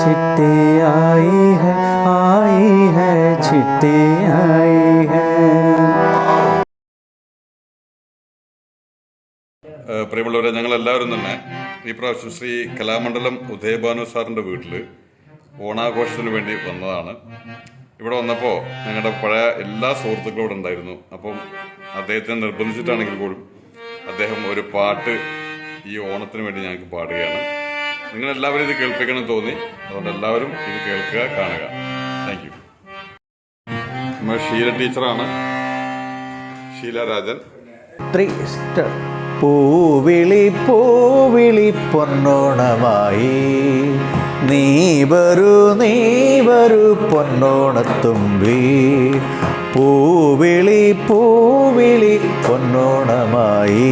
चिट्ठी आई है आई है चिट्ठी आई है ഏഹ് പ്രിയമുള്ളവരെ ഞങ്ങളെല്ലാവരും തന്നെ ഈ പ്രാവശ്യം ശ്രീ കലാമണ്ഡലം ഉദയഭാനു സാറിൻ്റെ വീട്ടിൽ ഓണാഘോഷത്തിന് വേണ്ടി വന്നതാണ് ഇവിടെ വന്നപ്പോൾ ഞങ്ങളുടെ പഴയ എല്ലാ സുഹൃത്തുക്കളും ഇവിടെ ഉണ്ടായിരുന്നു അപ്പം അദ്ദേഹത്തിനെ നിർബന്ധിച്ചിട്ടാണെങ്കിൽ പോലും അദ്ദേഹം ഒരു പാട്ട് ഈ ഓണത്തിന് വേണ്ടി ഞങ്ങൾക്ക് പാടുകയാണ് നിങ്ങളെല്ലാവരും ഇത് കേൾപ്പിക്കണം തോന്നി. അതുകൊണ്ട് എല്ലാവരും ഇത് കേൾക്കുക കാണുക. താങ്ക് യു നമ്മൾ ഷീല ടീച്ചറാണ്. ഷീല രാജൻ. പൂവിളി പൂവിളി പൊന്നോണമായി. നീ വരൂ നീ വരൂ പൊന്നോണത്തുമ്പി. പൂവിളി പൂവിളി പൊന്നോണമായി.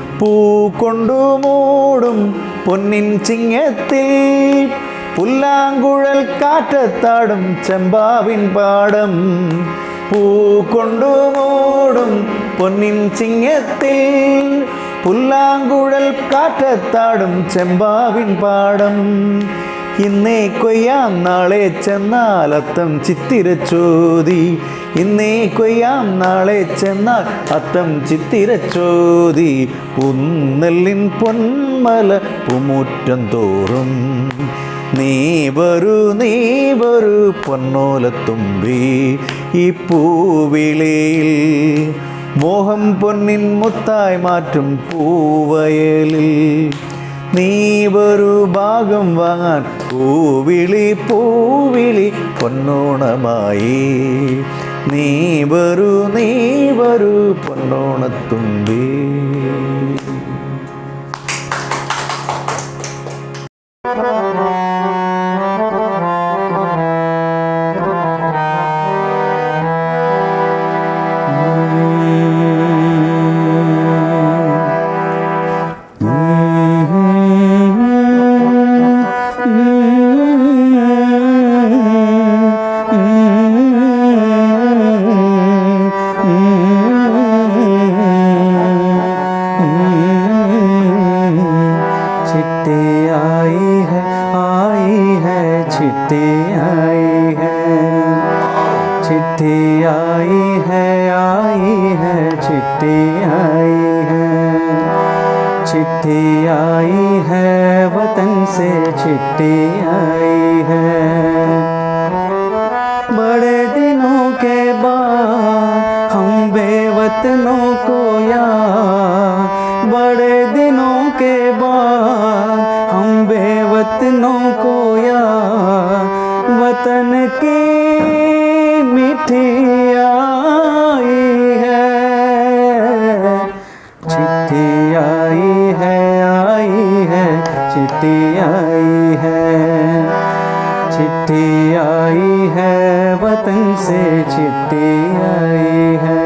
பூ கொண்டு மூடும் பொன்னின் சிங்கத்தில் புல்லாங்குழல் காற்றத்தாடும் செம்பாவின் பாடம். பூ கொண்டு மூடும் பொன்னின் சிங்கத்தில் புல்லாங்குழல் காற்றத்தாடும் செம்பாவின் பாடம். ഇന്നേ കൊയ്യാം നാളെ ചെന്നാൽ അത്തം ചിത്തിരച്ചോതി. ഇന്നേ കൊയ്യാം നാളെ ചെന്നാൽ അത്തം ചിത്തിരച്ചോതി. പുന്നല്ലിൻ പൊന്മല പുമുറ്റം തോറും. നീ വരൂ നീ വരൂ പൊന്നോലത്തുമ്പി. ഈ പൂവിളിയിൽ മോഹം പൊന്നിൻ മുത്തായി മാറ്റും പൂവയലിൽ. നീ ഭാഗം വാങ്ങാൻ പൂവിളി പൂവിളി പൊന്നോണമായി. നീ വരൂ നീ പൊന്നോണത്തുമ്പി. چھٹی آئی ہے وطن سے چھٹی آئی ہے۔ چھٹی آئی ہے۔ چھٹی آئی ہے وطن سے چھٹی آئی ہے۔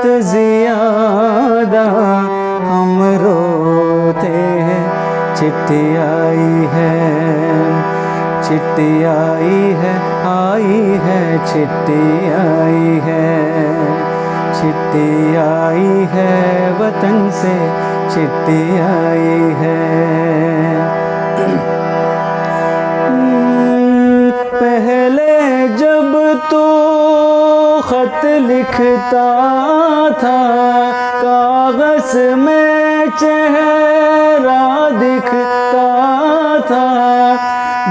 بہت زیادہ ہم روتے ہیں۔ چٹی آئی ہے چٹی آئی ہے آئی ہے چٹی آئی ہے۔ چٹی آئی ہے، وطن سے چٹی آئی ہے۔ پہلے جب تو خط لکھتا تھا، کاغذ میں چہرہ دکھتا تھا۔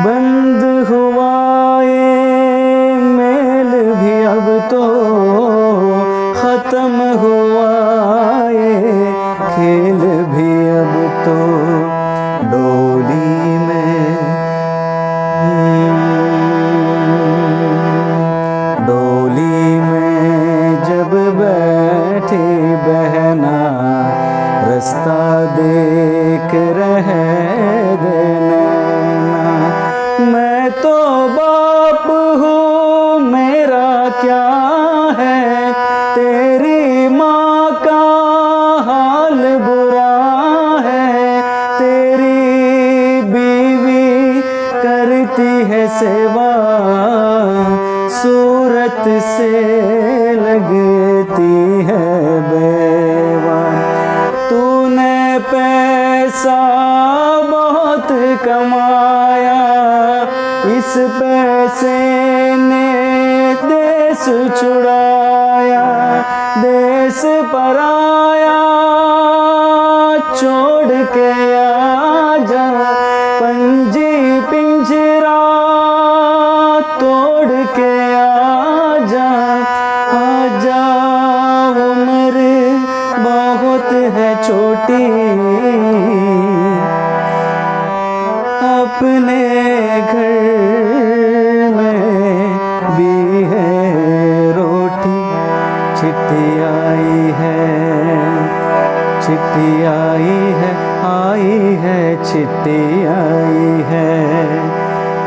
بند ہوا یہ میل بھی اب تو ختم ہوا یہ کھیل بھی اب تو۔ ڈولی میں کرتی ہے سیوا، صورت سے لگتی ہے بیوا تو نے پیسہ بہت کمایا، اس پہ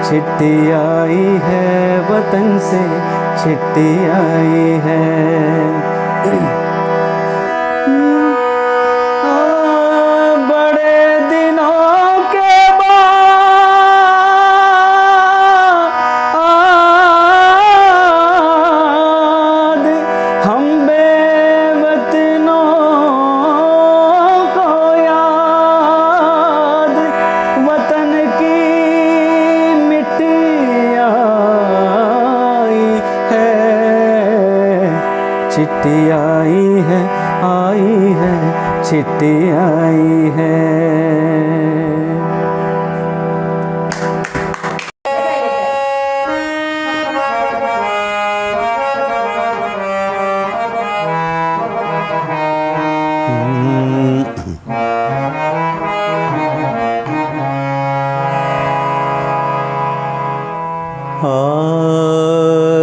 چھٹی آئی ہے وطن سے چھٹی آئی ہے۔ چھٹی آئی ہے آئی ہے چھٹی آئی ہے۔ آ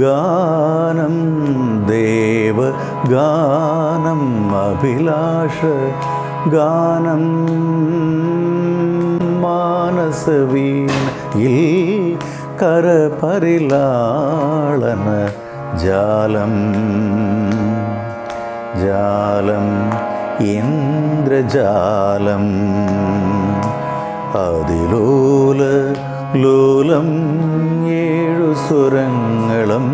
ഗാനം ദേവ ഗാനം അഭിലാഷ ഗാനം. മാനസവീണയിൽ കരപരിലാളന ജാലം. ജാലം ഇന്ദ്രജാലം. അതിലോല ലോലം ഏഴു സ്വരങ്ങളും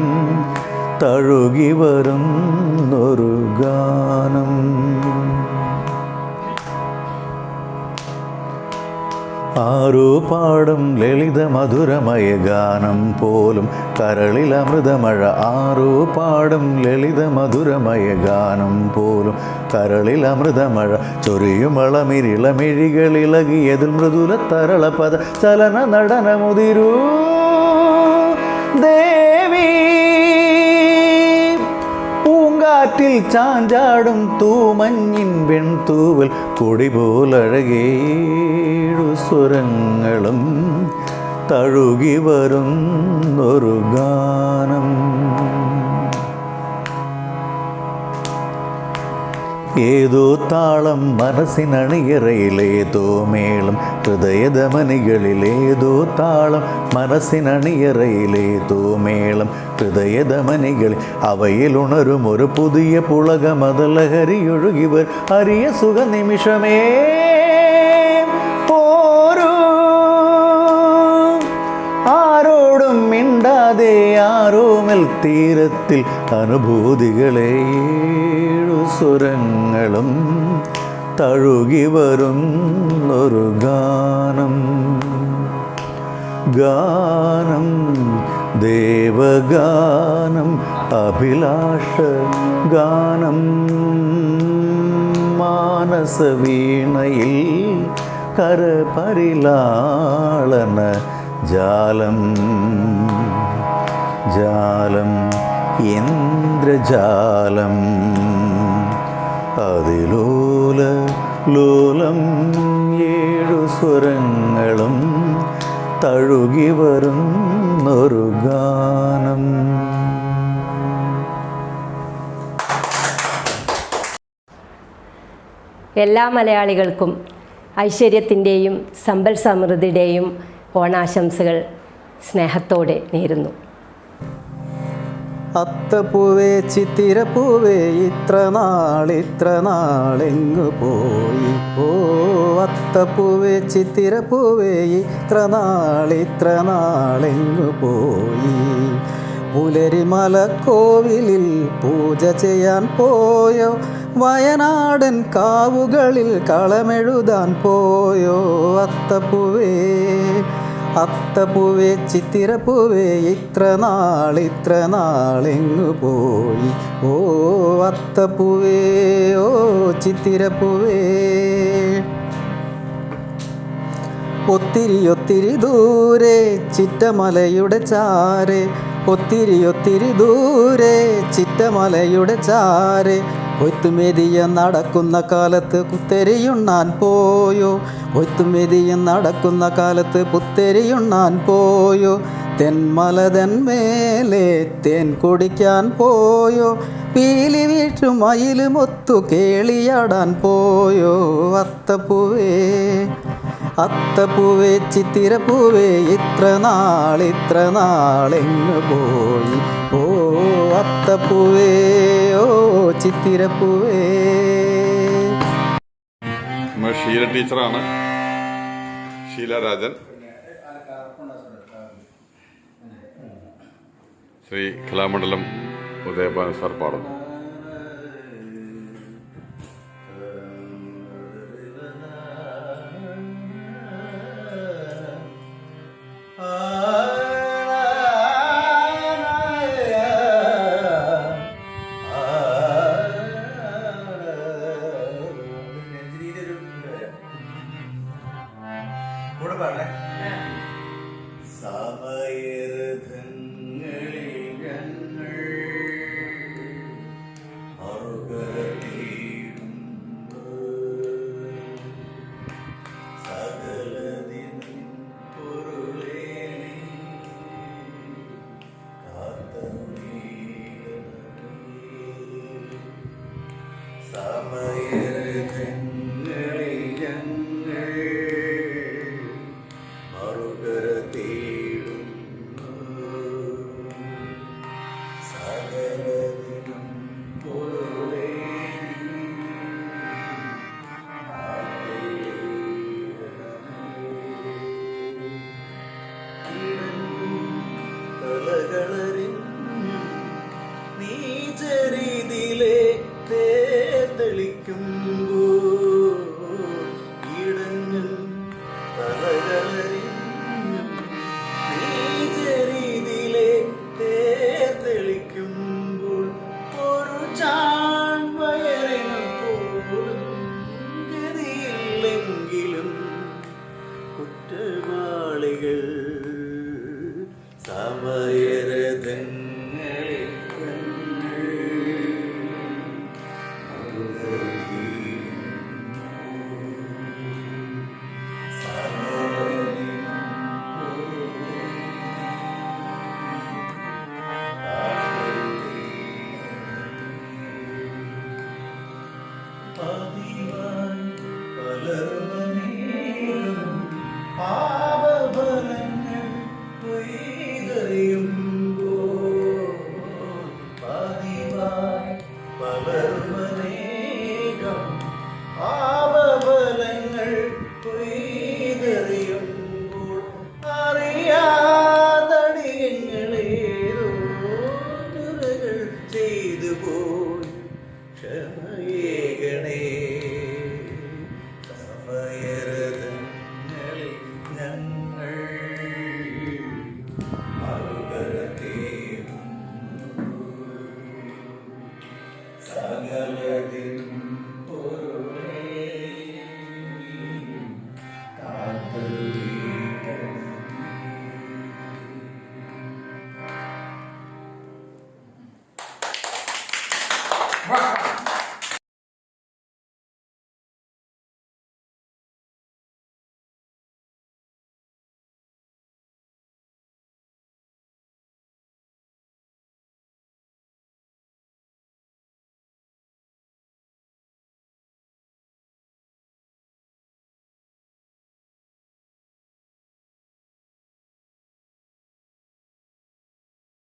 തഴുകി വരുന്നൊരു ഗാനം. ആരോ പാടും ലളിത മധുരമയ ഗാനം പോലും കരളിൽ അമൃതമഴ ആരോ പാടും ലളിത മധുരമയ ഗാനം പോലും കരളിൽ അമൃതമഴ ചൊരിയുമളമിരിളമിഴികളിളകിയതിൽ മൃദുല തരള പദ ചലന നടനമുതിരൂ. ദേവി പൂങ്കാറ്റിൽ കാറ്റിൽ ചാഞ്ചാടും തൂമഞ്ഞിൻ വെൺതൂവൽ കൊടി പോലഴകേഴു സ്വരങ്ങളും തഴുകി വരുന്നൊരു ഗാനം. ഏതോ താളം മനസ്സിനണിയറയിലേതോ മേളം ഹൃദയധമനികളിലേതോ താളം മനസ്സിനണിയറയിലേതോ മേളം ഹൃദയധമനികളിൽ അവയിൽ ഉണരും ഒരു പുതിയ പുളകമതലഹരിയൊഴുകിവർ അരിയ സുഖ നിമിഷമേ ആരോടും മിണ്ടാതെ ആരോമൽ തീരത്തിൽ അനുഭൂതികളെ ഏഴു സ്വരങ്ങളും തഴുകി വരുന്നൊരു ഗാനം. ഗാനം ദേവഗാനം അഭിലാഷ ഗാനം. മാനസവീണയിൽ കരപരിലാളന ജാലം. ജാലം ഇന്ദ്രജാലം. അതിലോല ലോലം ഏഴു സ്വരങ്ങളും തഴുകി വരുന്നൊരു ഗാനം. എല്ലാ മലയാളികൾക്കും ഐശ്വര്യത്തിന്റെയും സമ്പൽ സമൃദ്ധിയുടെയും ഓണാശംസകൾ സ്നേഹത്തോടെ നേരുന്നു. അത്തപ്പൂവേ ചിത്തിരപ്പൂവേ ഇത്ര നാളിത്ര നാളെങ്ങു പോയി? ഓ അത്തപ്പൂവേ ചിത്തിരപ്പൂവേ ഇത്ര നാളിത്ര നാളെങ്ങു പോയി? പുലരിമല കോവിലിൽ പൂജ ചെയ്യാൻ പോയോ? വയനാടൻ കാവുകളിൽ കളമെഴുതാൻ പോയോ? അത്തപ്പൂവേ അത്തപ്പൂവേ ചിത്തിരപ്പൂവേ ഇത്ര നാൾ ഇത്ര നാളെങ്ങു പോയി. ഓ അത്തപ്പൂവേ ഓ ചിത്തിരപ്പൂവേ. ഒത്തിരി ഒത്തിരി ദൂരെ ചിറ്റമലയുടെ ചാരെ. ഒത്തിരി ഒത്തിരി ദൂരെ ചിറ്റമലയുടെ ചാരെ. ഒത്തുമെതിയ നടക്കുന്ന കാലത്ത് പുത്തരിയുണ്ണാൻ പോയോ? ഒത്തുമെതിയ നടക്കുന്ന കാലത്ത് പുത്തരിയുണ്ണാൻ പോയോ? തെന്മല തെന്മേലെ തേൻ കുടിക്കാൻ പോയോ? പീലി വീട്ടു മയിലുമൊത്തു കേളിയാടാൻ പോയോ? അത്തപ്പൂവേ അത്തപ്പൂവേ ചിത്തിരപ്പൂവേ ഇത്ര നാളിത്ര നാളെങ്ങ് പോയി? ഓ അത്തപ്പൂവേ ഓ ചിത്തിരപ്പൂവേ. ഷീല ടീച്ചറാണ്. ഷീല രാജൻ ശ്രീ കലാമണ്ഡലം ഉദയഭാനു സാർ പാടുന്നു. கொடுப்பாருல